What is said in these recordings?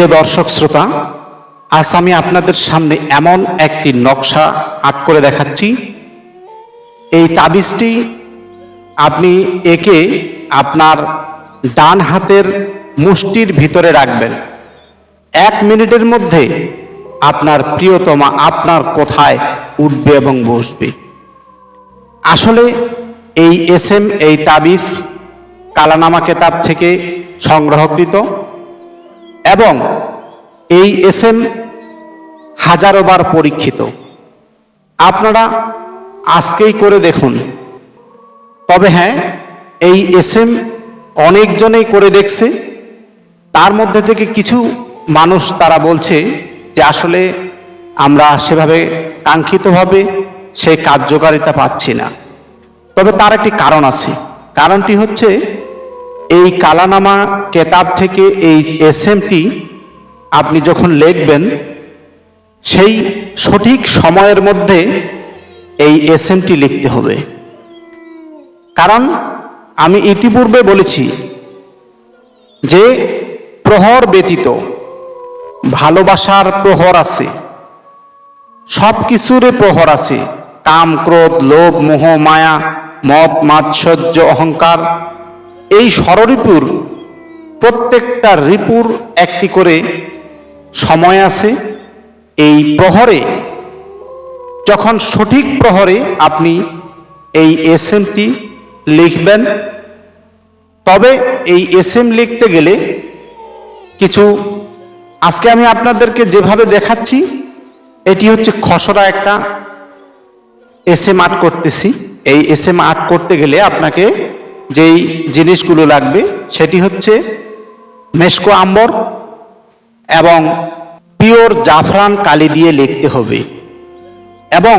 প্রিয় দর্শক শ্রোতা, আজ আমি আপনাদের সামনে এমন একটি নকশা আঁক করে দেখাচ্ছি। এই তাবিজটি আপনি একে আপনার ডান হাতের মুষ্টির ভিতরে রাখবেন। এক মিনিটের মধ্যে আপনার প্রিয়তমা আপনার কোথায় উঠবে এবং বসবে। আসলে এই এস এম এই তাবিজ কালানামা কেতাব থেকে সংগ্রহকৃত। এবং এই এস এম হাজারো বার পরীক্ষিত। আপনারা আজকেই করে দেখুন। তবে হ্যাঁ এই এস এম অনেকজনেই করে দেখছে। তার মধ্যে থেকে কিছু মানুষ তারা বলছে যে আসলে আমরা সেভাবে কাঙ্ক্ষিতভাবে সেই কার্যকারিতা পাচ্ছি না। তবে তার একটি কারণ আছে। কারণটি হচ্ছে এই কালানামা কেতাব থেকে এই এস আপনি যখন লিখবেন, সেই সঠিক সময়ের মধ্যে এই এস এমটি লিখতে হবে। কারণ আমি ইতিপূর্বে বলেছি যে প্রহর ব্যতীত ভালোবাসার প্রহর আছে সব কিছুরে প্রহর আছে, কাম, ক্রোধ, লোভ, মোহ, মায়া মদ মাৎসর্য, অহংকার এই ষড়রিপুর প্রত্যেকটা রিপুর একটি করে সময় আছে। এই প্রহরে, যখন সঠিক প্রহরে আপনি এই এস এমটি লিখবেন, তবে এই এস এম লিখতে গেলে কিছু, আজকে আমি আপনাদেরকে যেভাবে দেখাচ্ছি, এটি হচ্ছে খসড়া একটা এস এম আর্ট করতেছি। এই এস এম আর্ট করতে গেলে আপনাকে যেই জিনিসগুলো লাগবে, সেটি হচ্ছে মেশকো আম্বর এবং পিওর জাফরান কালি দিয়ে লিখতে হবে। এবং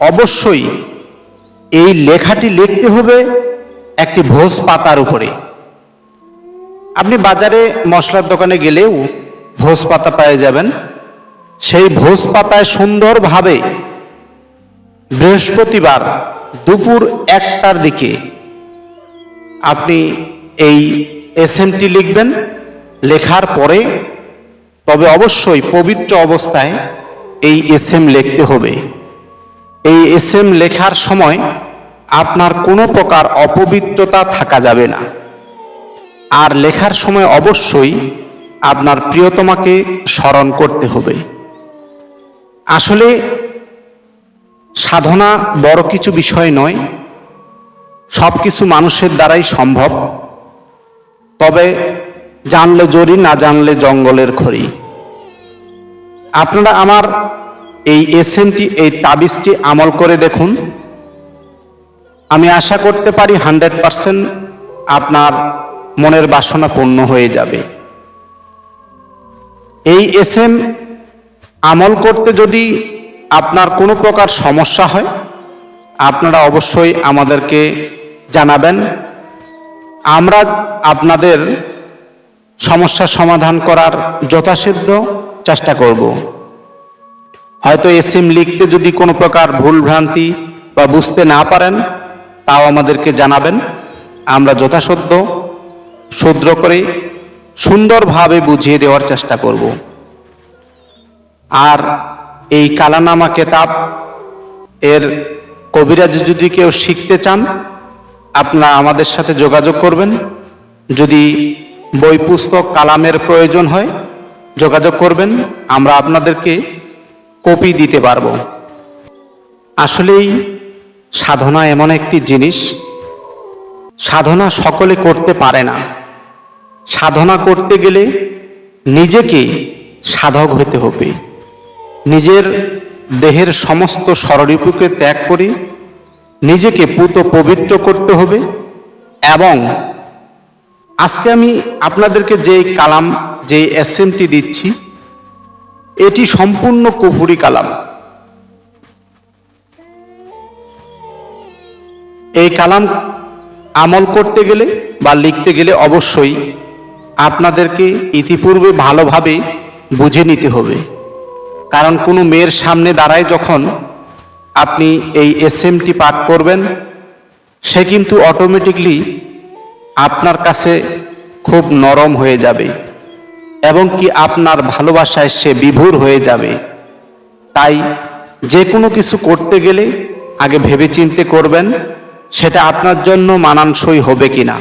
অবশ্যই এই লেখাটি লিখতে হবে একটি ভোজ পাতার উপরে। আপনি বাজারে মশলার দোকানে গেলেও ভোজ পাতা পেয়ে যাবেন। সেই ভোজ পাতায় সুন্দরভাবে বৃহস্পতিবার দুপুর একটার দিকে আপনি এই এসএমটি লিখবেন, লেখার পরে তবে অবশ্যই পবিত্র অবস্থায় এই এসএম লিখতে হবে। এই এসএম লেখার সময় আপনার কোনো প্রকার অপবিত্রতা থাকা যাবে না। আর লেখার সময় অবশ্যই আপনার প্রিয়তমাকে স্মরণ করতে হবে। আসলে সাধনা বড় কিছু বিষয় নয় সব কিছু মানুষের দ্বারাই সম্ভব। তবে জানলে জরি, না জানলে জঙ্গলের খড়ি। আপনারা আমার এই এসএনটি, এই তাবিজটি আমল করে দেখুন। আমি আশা করতে পারি হান্ড্রেড পারসেন্ট আপনার মনের বাসনা পূর্ণ হয়ে যাবে। এই এস এম আমল করতে যদি আপনার কোনো প্রকার সমস্যা হয় আপনারা অবশ্যই আমাদেরকে জানাবেন। আমরা আপনাদের সমস্যা সমাধান করার যথাসাধ্য চেষ্টা করব। হয়তো এসএম লিখতে যদি কোনো প্রকার ভুল ভ্রান্তি বা বুঝতে না পারেন, তাও আমাদেরকে জানাবেন। আমরা যথাসাধ্য শুদ্র করে সুন্দরভাবে বুঝিয়ে দেওয়ার চেষ্টা করব। আর এই কালানামা কেতাব এর কবিরাজ যদি কেউ শিখতে চান আপনারা আমাদের সাথে যোগাযোগ করবেন। যদি বই, পুস্তক, কালামের প্রয়োজন হয়, যোগাযোগ করবেন। আমরা আপনাদেরকে কপি দিতে পারব। আসলেই সাধনা এমন একটি জিনিস, সাধনা সকলে করতে পারে না। সাধনা করতে গেলে নিজেকে সাধক হতে হবে। নিজের দেহের সমস্ত স্বরূপকে ত্যাগ করে, নিজেকে পুত পবিত্র করতে হবে এবং আজকে আমি আপনাদেরকে যে কালাম যে এসএমটি দিচ্ছি, এটি সম্পূর্ণ কুফুরি কালাম। এই কালাম আমল করতে গেলে বা লিখতে গেলে অবশ্যই আপনাদেরকে ইতিপূর্বে ভালোভাবে বুঝে নিতে হবে। কারণ কোনো মেয়ের সামনে দাঁড়ায় যখন আপনি এই এসএমটি পাঠ করবেন, সে কিন্তু অটোমেটিকলি আপনার কাছে খুব নরম হয়ে যাবে এবং কি আপনার ভালোবাসায় সে বিভোর হয়ে যাবে। তাই যে কোনো কিছু করতে গেলে আগে ভেবেচিন্তে করবেন, সেটা আপনার জন্য মানানসই হবে কিনা।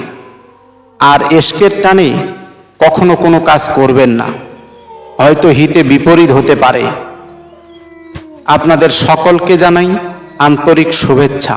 আর এসকের টানে কখনো কোনো কাজ করবেন না। হয়তো হিতে বিপরীত হতে পারে। আপনাদের সকলকে জানাই আন্তরিক শুভেচ্ছা।